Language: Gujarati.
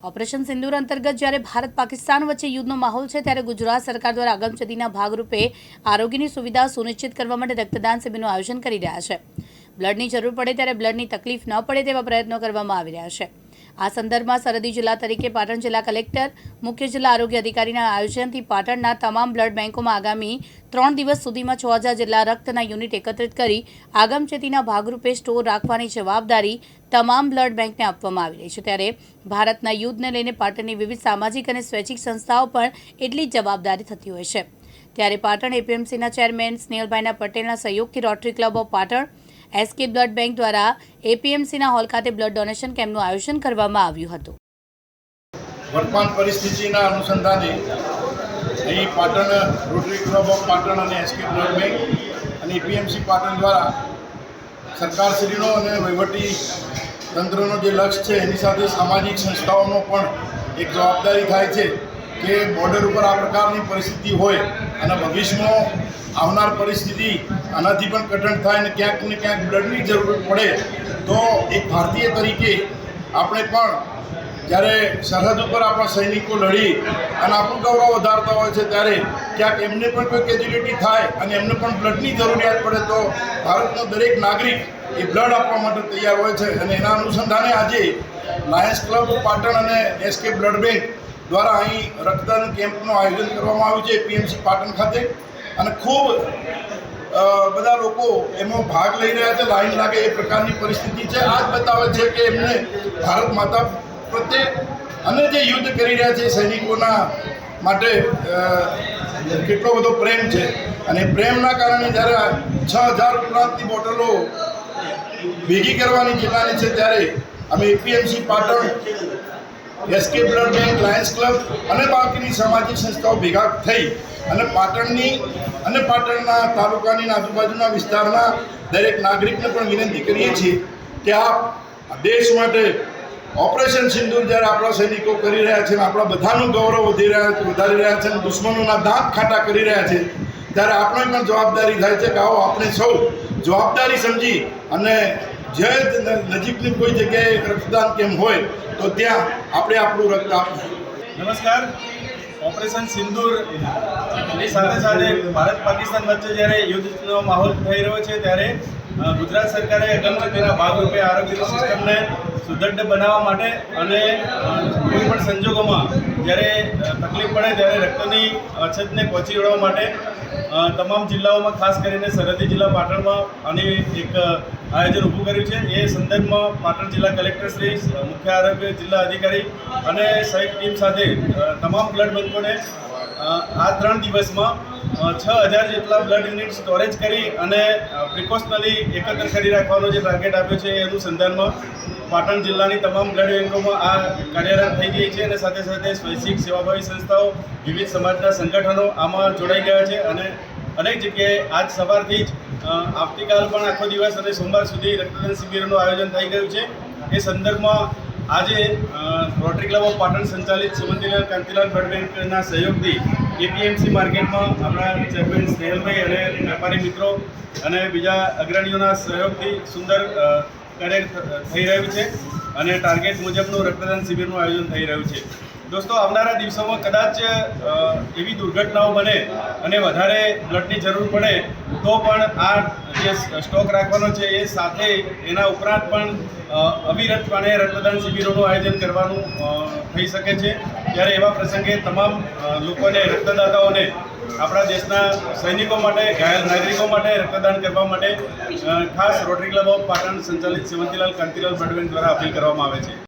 ઓપરેશન સિંદૂર અંતર્ગત જ્યારે ભારત પાકિસ્તાન વચ્ચે યુદ્ધનો માહોલ છે, ત્યારે ગુજરાત સરકાર દ્વારા અગમચેતીના ભાગરૂપે આરોગ્યની સુવિધા સુનિશ્ચિત કરવા માટે રક્તદાન શિબિરનું આયોજન કરી રહ્યા છે. બ્લડની જરૂર પડે ત્યારે બ્લડની તકલીફ ન પડે તેવા પ્રયત્નો કરવામાં આવી રહ્યા છે. આ સંદર્ભમાં સરહદી જિલ્લા તરીકે પાટણ જિલ્લા કલેક્ટર, મુખ્ય જિલ્લા આરોગ્ય અધિકારીના આયોજનથી પાટણના તમામ બ્લડ બેંકોમાં આગામી ત્રણ દિવસ સુધીમાં છ હજાર જેટલા રક્તના યુનિટ એકત્રિત કરી આગમચેતીના ભાગરૂપે સ્ટોર રાખવાની જવાબદારી તમામ બ્લડ બેંકને આપવામાં આવી રહી છે. ત્યારે ભારતના યુદ્ધને લઈને પાટણની વિવિધ સામાજિક અને સ્વૈચ્છિક સંસ્થાઓ પણ એટલી જ જવાબદારી થતી હોય છે. ત્યારે પાટણ એપીએમસીના ચેરમેન સ્નેહલભાઈના પટેલના સહયોગથી Rotary Club of Patan SK blood bank દ્વારા એપીએમસીના હોલ ખાતે બ્લડ ડોનેશન કેમ્પનું આયોજન કરવામાં આવ્યું હતું. વર્તમાન પરિસ્થિતિના અનુસંધાને અહીં Patan Rotary Club of Patan અને એસકે બ્લડ બેંક અને એપીએમસી પાટણ દ્વારા સરકારશ્રીનો અને વહીવટી તંત્રનો જે લક્ષ્ય છે, એની સાથે સામાજિક સંસ્થાઓનો પણ એક જવાબદારી થાય છે. કે બોર્ડર ઉપર આ પ્રકારની પરિસ્થિતિ હોય અને ભવિષ્યમાં આવનાર પરિસ્થિતિ આનાથી પણ કઠણ થાય અને ક્યાંક ને ક્યાંક બ્લડની જરૂર પડે, તો એક ભારતીય તરીકે આપણે પણ જ્યારે સરહદ ઉપર આપણા સૈનિકો લડી અને આપણું ગૌરવ વધારતા હોય છે ત્યારે ક્યાંક એમને પણ કોઈ કેજ્યુલિટી થાય અને એમને પણ બ્લડની જરૂરિયાત પડે, તો ભારતનો દરેક નાગરિક એ બ્લડ આપવા માટે તૈયાર હોય છે. અને એના અનુસંધાને આજે લાયન્સ ક્લબ પાટણ અને એસકે બ્લડ બેંક દ્વારા અહીં રક્તદાન કેમ્પનું આયોજન કરવામાં આવ્યું છે પીએમસી પાટણ ખાતે. અને ખૂબ બધા લોકો એમાં ભાગ લઈ રહ્યા છે. લાઈન લાગે એ પ્રકારની પરિસ્થિતિ છે. આ જ બતાવે છે કે એમને ભારત માતા પ્રત્યે અને જે યુદ્ધ કરી રહ્યા છે સૈનિકોના માટે કેટલો બધો પ્રેમ છે. અને પ્રેમના કારણે જ્યારે છ હજાર ઉપરાંતની બોટલો ભેગી કરવાની જિલ્લાની છે, ત્યારે અમે APMC Patan SK blood bank Lions Club અને બાકીની સામાજિક સંસ્થાઓ ભેગા થઈ અને પાટણની અને પાટણના તાલુકાની આજુબાજુના વિસ્તારના દરેક નાગરિકને પણ વિનંતી કરીએ છીએ કે આપ દેશ માટે ઓપરેશન સિંદૂર જ્યારે આપણા સૈનિકો કરી રહ્યા છે આપણા બધાનું ગૌરવ વધી રહ્યા છે, વધારી રહ્યા છે અને દુશ્મનોના દાંત ખાટા કરી રહ્યા છે, ત્યારે આપણે પણ જવાબદારી થાય છે કે આવો આપણે સૌ જવાબદારી સમજી અને જે નજીકની કોઈ જગ્યાએ રક્તદાન કેમ હોય તો ત્યાં આપણે આપણું રક્ત આપવું નમસ્કાર. ઓપરેશન સિંદૂર. એની સાથે સાથે ભારત પાકિસ્તાન વચ્ચે જ્યારે યુદ્ધનો માહોલ થઈ રહ્યો છે ત્યારે ગુજરાત સરકારે અગમચેતીના ભાગરૂપે આરોગ્ય સિસ્ટમને સુદૃઢ બનાવવા માટે અને કોઈપણ કોઈ પણ સંજોગોમાં જ્યારે તકલીફ પડે ત્યારે રક્તની અછતને પહોંચી વળવા માટે તમામ જિલ્લાઓમાં ખાસ કરીને સરહદી જિલ્લા પાટણમાં આની એક આયોજન ઊભું કર્યું છે. એ સંદર્ભમાં પાટણ જિલ્લા કલેક્ટર શ્રી, મુખ્ય આરોગ્ય જિલ્લા અધિકારી અને સહિત ટીમ સાથે તમામ બ્લડ બેંકોને આ ત્રણ દિવસમાં છ હજાર જેટલા બ્લડ યુનિટ સ્ટોરેજ કરી અને પ્રિકોશનલી એકત્ર કરી રાખવાનો જે ટાર્ગેટ આપ્યો છે એનું સંદર્ભમાં પાટણ જિલ્લાની તમામ બ્લડ બેંકોમાં આ કાર્યરત થઈ ગઈ છે અને સાથે સાથે સ્વૈચ્છિક સેવાભાવી સંસ્થાઓ, વિવિધ સમાજના સંગઠનો આમાં જોડાઈ ગયા છે અને અનેક જગ્યાએ આજ સવારથી જ આવતીકાલ પણ આખો દિવસ અને સોમવાર સુધી રક્તદાન શિબિરનું આયોજન થઈ ગયું છે. એ સંદર્ભમાં આજે રોટરી ક્લબ ઓફ પાટણ સંચાલિત સુમંતીલાલ કાંતિલાલ બ્લડ બેંકના સહયોગથી એપીએમસી માર્કેટમાં આપણા ચેરમેન સ્નેહલભાઈ અને વેપારી મિત્રો અને બીજા અગ્રણીઓના સહયોગથી સુંદર કાર્ય થઈ રહ્યું છે અને ટાર્ગેટ મુજબનું રક્તદાન શિબિરનું આયોજન થઈ રહ્યું છે. દોસ્તો, આવનારા દિવસોમાં કદાચ એવી દુર્ઘટનાઓ બને અને વધારે બ્લડની જરૂર પડે, તો પણ આ જે સ્ટોક રાખવાનો છે એ સાથે એના ઉપરાંત પણ અવિરતપણે રક્તદાન શિબિરોનું આયોજન કરવાનું થઈ શકે છે. ત્યારે એવા પ્રસંગે તમામ લોકોને, રક્તદાતાઓને, આપણા દેશના સૈનિકો માટે, ઘાયલ નાગરિકો માટે રક્તદાન કરવા માટે ખાસ રોટરી ક્લબ ઓફ પાટણ સંચાલિત સેવંતીલાલ કાંતિલાલ બ્લડ દ્વારા અપીલ કરવામાં આવે છે.